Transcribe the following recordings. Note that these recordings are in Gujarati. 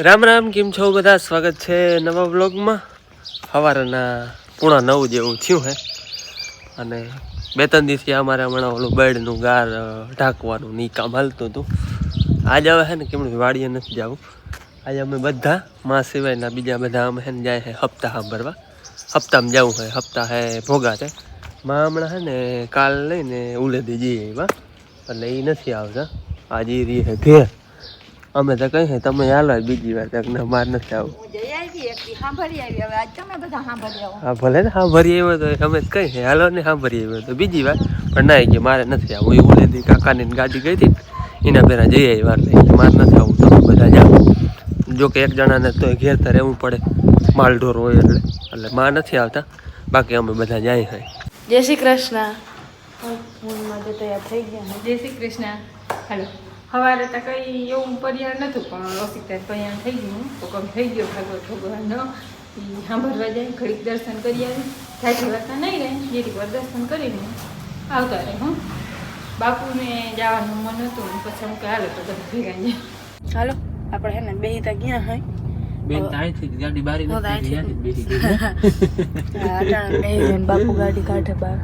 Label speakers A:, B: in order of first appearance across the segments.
A: રામ રામ, કેમ છો બધા? સ્વાગત છે નવા બ્લોગમાં સવારના પૂણા નવ જેવું થયું હે. અને બે ત્રણ દિવસથી અમારે હમણાં ઓલું બેડનું ગાર ઢાંકવાનું ની કામ હાલતું હતું. આજે હવે છે ને કેમ વાડીએ નથી જવું. આજે અમે બધા માં સિવાયના બીજા બધા અમે હે ને જાય છે હપ્તા સાંભળવા. હપ્તામાં જવું હોય હપ્તા હે ભોગા છે. માં હમણાં હે ને કાલ લઈને ઉલેદી જઈએ એવા એટલે એ નથી આવતા. આજે એ રહી છે ઘેર. અમે તો કહીએ તમે હાલો બીજી વાર તક ના માર નથી આવું.
B: હું જઈ આવી એકથી સાંભળી આવી. હવે આજ તમે બધા સાંભળી આવો.
A: હા ભલે ને સાંભળી આવ્યો તો અમે જ કહીએ હાલો ને સાંભળી આવ્યો તો બીજી વાર. પણ ના કે મારે નથી આવું. એવું લેતી કાકાની ગાડી ગઈ હતી એના પહેલાં જઈ આવી વાર લઈ. મારે નથી આવું તમે બધા જાઓ. જો કે એક જણાને તો ઘેર તો રહેવું પડે. માલ ઢોર હોય એટલે. એટલે માં નથી આવતા. બાકી અમે બધા જાય હોય
C: જય શ્રી કૃષ્ણ. તૈયાર થઈ ગયા.
B: જય શ્રી કૃષ્ણ. હાલો. સવારે તો કઈ એવું પર્યાણ નહોતું પણ ઓસિકતા પર્યાણ થઈ ગયું. તો કમ થઈ ગયો ભાગવત ભગવાનનો ઈ સાંભળવા જાય ઘડીક દર્શન કરી આવી. સાચી વાત નહીં રહે જેથી વાર દર્શન કરીને આવતા રહે હું. બાપુને જવાનું મન હતું પછી હું કે હાલો તો બધા ભેગા જાય
C: હાલો આપણે હે ને બે તા ગયા હોય.
A: બેન અહીંથી ગાડી બારી નથી બેસી
C: બાપુ ગાડી કાઢે બાર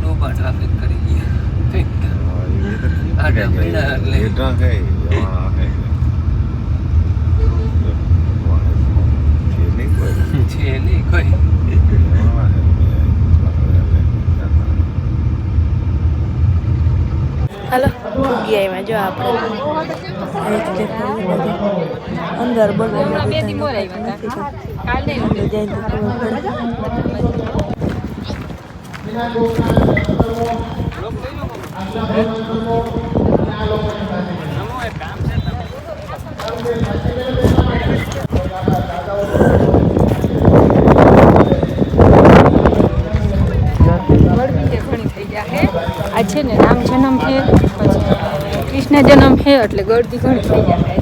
A: ડોબા ટ્રાફિક કરી ગયા આગળ મળ્યા એટલે છે નહીં કોઈ
C: હાલો ગયા એમાં જો આપણે અહીં જ દેખાય બધું. અંદર બોલો
B: બે દી મોર આવ્યા હતા કાલે
C: જાય
B: આ છે ને રામ જન્મ છે પછી કૃષ્ણ જન્મ છે એટલે ગળદી ઘણી થઈ ગયા હે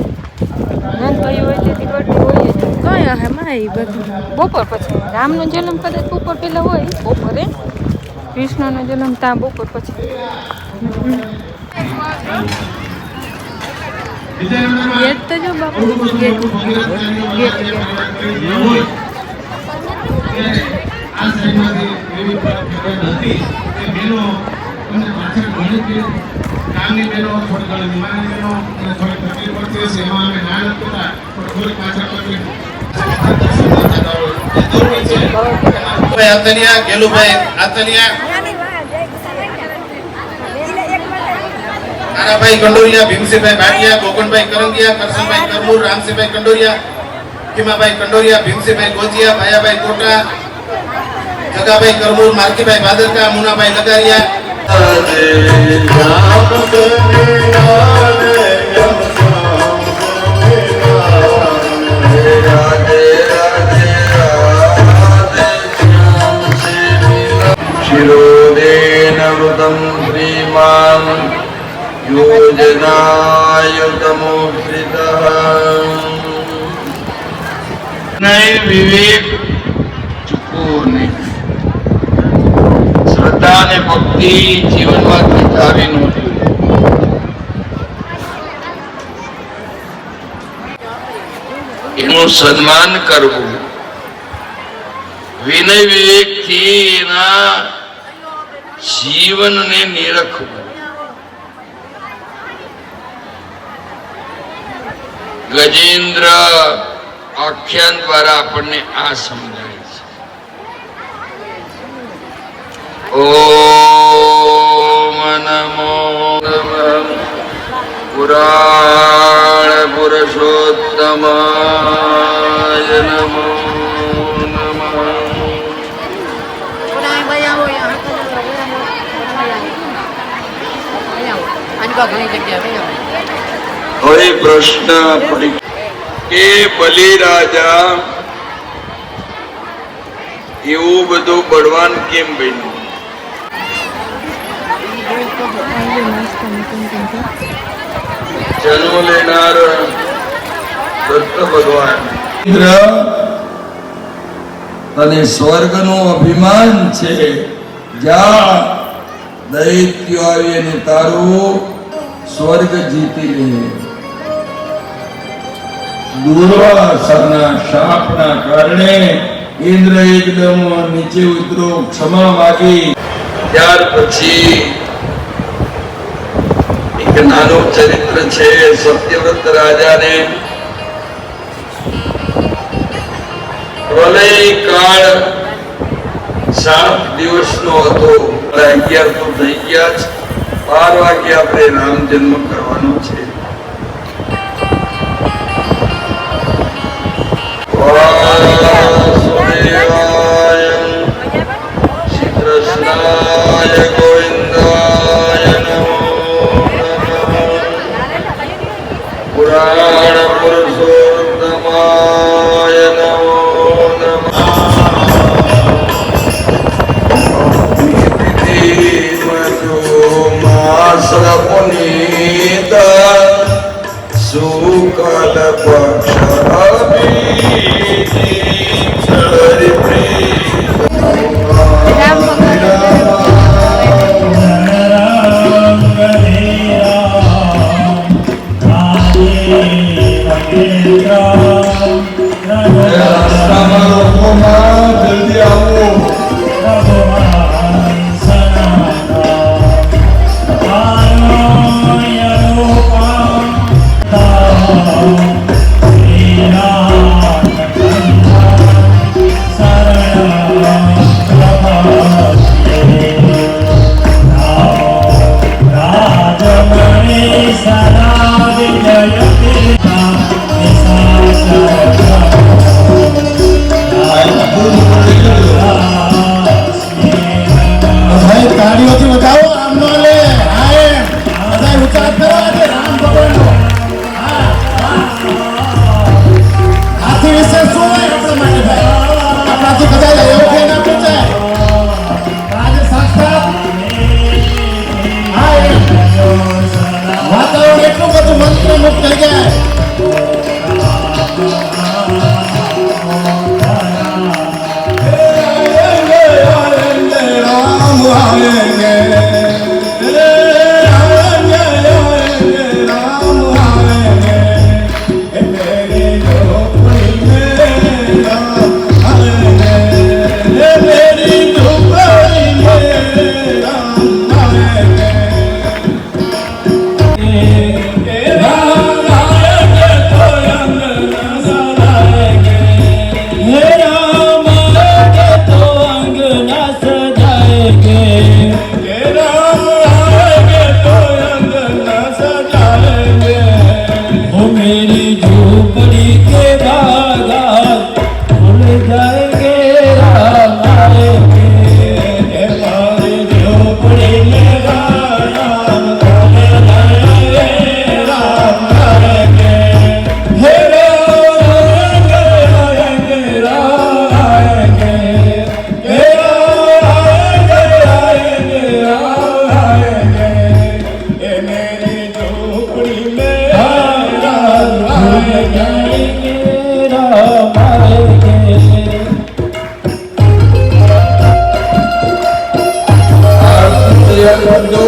B: નાનભાઈ હોય તેથી ગળદી હોય જ.
C: કઈ હે માં એ બધું.
B: બપોર પછી રામનો જન્મ કદાચ બપોર પહેલા હોય બપોરે. કૃષ્ણનો જન્મ ત્યાં બપોર પછી.
C: ગેટ તો
D: પાછળ ઘણી બધી કામની બેનો ગેલુભાઈ આતલિયા નાનાભાઈ કંડોરિયા ભીમસિંહભાઈ ભાટિયા ગોકણભાઈ કરંગિયા કરશનભાઈ કરમુર રામસિંહભાઈ કંડોરિયા ભીમાભાઈ કંડોરિયા ભીમસિંહભાઈ ગોચિયા ભાયાભાઈ કોટા, જગાભાઈ કરમૂર, માલકીભાઈ ભાદરકા, મુનાભાઈ લગારિયા
E: શ્રદ્ધા અને ભક્તિ જીવનમાં ખેંચાવી નહોતી એનું સન્માન કરવું વિનય વિવેકથી એના જીવનને નિરખવું ગજેન્દ્ર આખ્યાન દ્વારા આપણને આ સમજાય છે. ઓમ નમો પુરાણ પુરુષોત્તમાય નમો નમઃ. કોઈ પ્રશ્ન કે બલિરાજા, એવું બધું બળવાન કેમ બન્યું? જન્મ લેનાર દત્ત ભગવાન.
F: અને સ્વર્ગનું અભિમાન છે. જ્યાં દૈત્યો આવીને તારું સ્વર્ગ જીતી લે. દુર્વાસના શાપના કારણે ઇન્દ્ર એકદમ નીચે ઉતરો, ક્ષમા માગી. ત્યાર પછી એક નાનું ચરિત્ર છે સત્યવ્રત રાજાને. પ્રલય કાળ સાત દિવસ નો હતો અગિયાર તો થઈ ગયા છે બાર વાગે આપણે રામ જન્મ કરવાનો છે.
G: Shri Krishna Thank you. Lord, no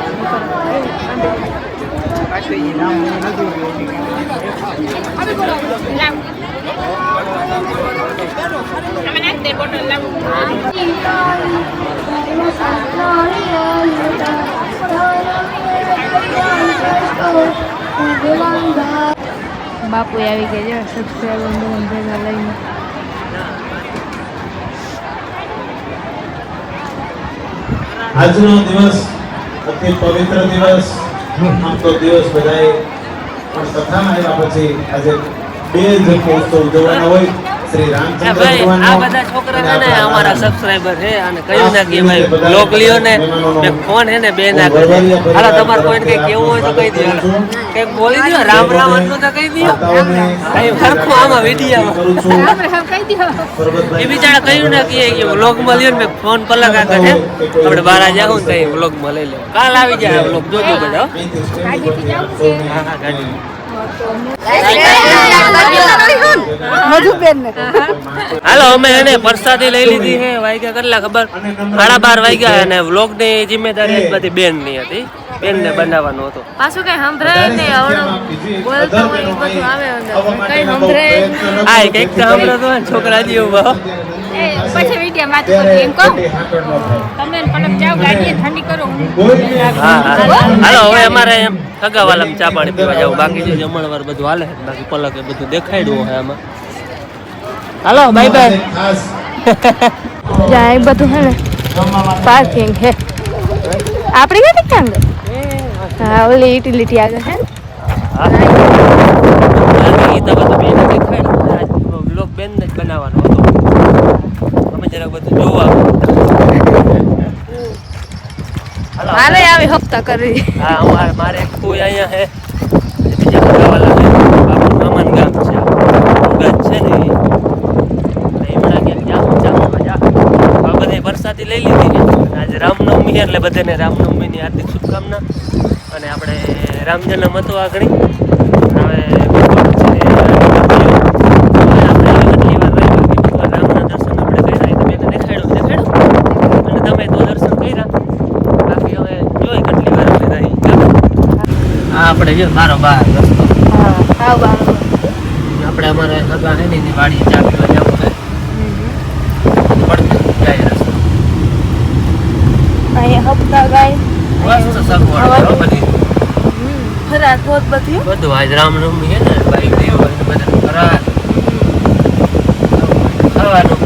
C: બાપુ આવી ગયા છે સબસ્ક્રાઈબર બધા ભેગા લઈને
H: આજનો દિવસ અતિ પવિત્ર દિવસ આમ તો દિવસ બધાએ પણ કથામાં આવ્યા પછી આજે બે જન્મોત્સવ ઉજવવાના હોય. શ્રી રામચંદ્ર
A: ભાઈ આ બધા છોકરા છે ને અમારા
H: રામચંદ્ર.
A: છે અને કહ્યું ના કે ભાઈ બ્લોગ લ્યો ને મેં ફોન હે ને બે ના કરે હાલો તમારે કોઈને કઈ કેવું હોય તો કહી દો. કંઈક બોલી દો રામ રામ તો કહી દો.
H: માતાઓને
A: સરખું આમાં વિડીયામાં એ બિચારા કહ્યું ને કે કે વ્લોગમાં લ્યો ને મેં ફોન પલક આગળ છે. આપણે બહાર જાઉં ને કઈ વ્લોગમાં લઈ લે કાલ આવી જાય વ્લોગ જોજો બધા હા. હા ગાડી હાલો, અમે એને પરસાદી લઈ લીધી છે, વાગ્યા કેટલા ખબર સાડા બાર વાગ્યા અને વ્લોગની જિમ્મેદારી બધી બેનની હતી. બેન ને બનાવવાનો હતો.
C: પાછું કઈ સંભળાય નહીં આવડો બોલતો હોય એ બધું આવે અંદર. કઈ સંભળાય.
A: આ કંઈક તો હમણાં છોકરા જેવું ભાવ
G: એ પછી વીડિયો માં તો એમ કહું. તમે પલક જાઓ ગાડીએ ઠંડી કરો
A: હા હા હાલો હવે અમારે એમ સગાવાલામાં ચા પાણી પીવા જવું બાકી જે જમણવાર બધું હાલે. છે. બાકી પલકે બધું દેખાડ્યું હોય આમાં. હાલો બાય બાય
C: જ્યાં બધું હે ને પાર્કિંગ હે. આપણે ક્યાં ગਏ હા ઓલી યુટિલિટી આગળ હે?
A: બધું બેને જ બનાવવાનો હતો. અમે જરાક બધું જોવા. હાલો.
C: મારે આવી હપ્તા કરી
A: હા અમારે મારે એક કોઈ અહીંયા હે. બીજા સગાવાલા હે. બાપુ મામાનું ગામ છે. છે ને એમના જામું જામું આ બધાય વરસાદી લઈ લીધી ને. આજે રામનવમી એટલે બધાને રામનવમીની હાર્દિક શુભકામના. આપણે રામ હતું આગળ. હવે આપણે જો મારો બહાર રસ્તો.
C: હા હા
A: આપણે અમારે સગા છે ને વાડીએ ચા પીવા જવું છે પડતું જાય રસ્તો.
C: અહીંયા હપ્તા ગાય.
A: મસ્ત સગવડ બધી.
C: ખરા થોત બધી
A: બધું આજ રામનવમી છે ને બાઈક દેવ બધા ખરા. ખાવાનું.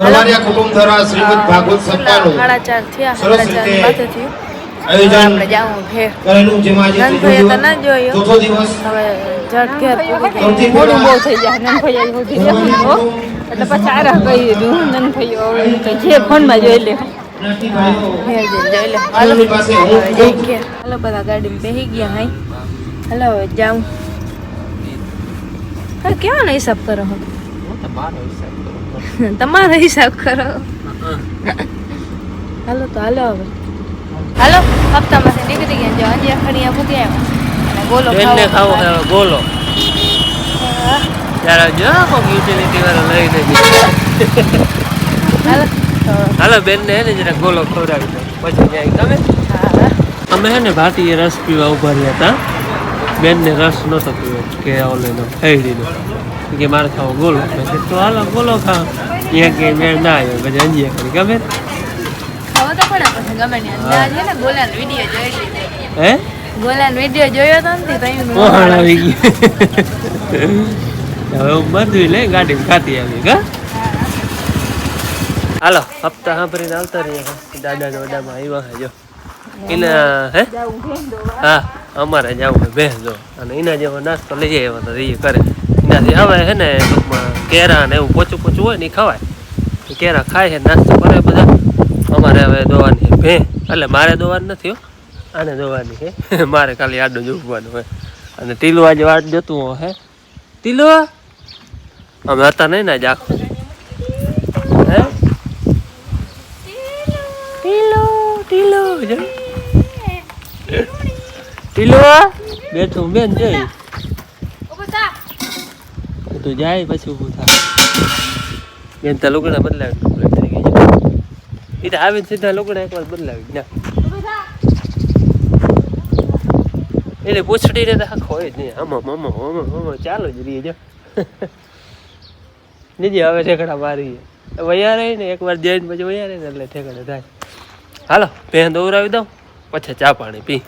D: તલવારિયા કુટુંબ દ્વારા શ્રીમદ ભાગવત સપ્તાહનું
C: ચાર થયા
D: સરસ
C: ચાર
D: રીતે આયોજન કરેલું જેમાં આજે
C: તો ના
D: દિવસ, ચોથો દિવસ
G: જે ફોનમાં જોઈ લે.
C: હાલો બધા ગાડીમાં બેસી ગયા હાઈ હાલો જાઉં. હા કેવાનો હિસાબ કરો હો? તમારો હિસાબ કરો. હાલો તો હાલો હવે. હાલો હપ્તામાંથી નીકળી ગયા જો અંજિયા ખડીયા મૂકી અને બોલો
A: બેનને
C: ખાવો
A: ખાવું બોલો. ત્યારે જો કોઈક યુટિલિટી વાળો લઈને
C: હાલો
A: હાલો બેનને એને જરા ગોલો ખવડાવી દો. પછી જાય તમે અમે હે ને ભાટીએ રસ પીવા ઊભા રહ્યા હતા. બેનને રસ નહોતો પીવો કે ઓલેનો હૈડીનો કે મારે ખાવો ગોલો મેં કીધું તો હાલો ગોલો ખાવ ત્યાં કે મેળ ના આવ્યો પછી અંજીયા કરી ગમે?
C: પછી
A: હે.
C: ગોલાનો વીડિયો જોયો તો ને
A: મોહણ આવી ગઈ. હવે હું બધું લઈ ગાડી ખાતી આવી કા? હાલો હપ્તા સાંભળીને આવતા રહીએ. દાદા ઓડામાં આવ્યા જો. એના હે? હા, અમારે જવું છે, ભેંસ જો. અને એના જેવો નાસ્તો લઈ જાય તો એ કરે. એનાથી હવે હે ને, ટૂંકમાં કેરા ને એવું પોચું પોચું હોય ને એ ખવાય. કેરા ખાય છે, નાસ્તો કરે બધા. અમારે હવે દોવાની છે ભેં એટલે મારે દોવાની નથી હો. આને દોવાની છે. મારે ખાલી આડું જોવાનું હોય. અને ટીલું આજે વાટ હોય, હે? ટીલો અમે હતા નહીં ને આજે આખું. હે? ટીલો ટીલો જો ટીલો બેઠું બેન જઈ. તું જાય પછી ઊભું થાય બેન તા લુગડા બદલાવી. complete થઈ ગઈ એ તો આવીને સીધા લુગડા એકવાર બદલાવી. ના એટલે પૂછડી ને તો આખો હોય જ નહીં. આમાં મમો મમો મમો ચાલો જ રહીએ જો. નીજી હવે ઠેકડા મારી વૈયા રહી ને એકવાર જઈને પછી વૈયા રહી ને એટલે ઠેકડા થાય. હાલો બેન દોરાવી દઉં પછી ચા પાણી પી.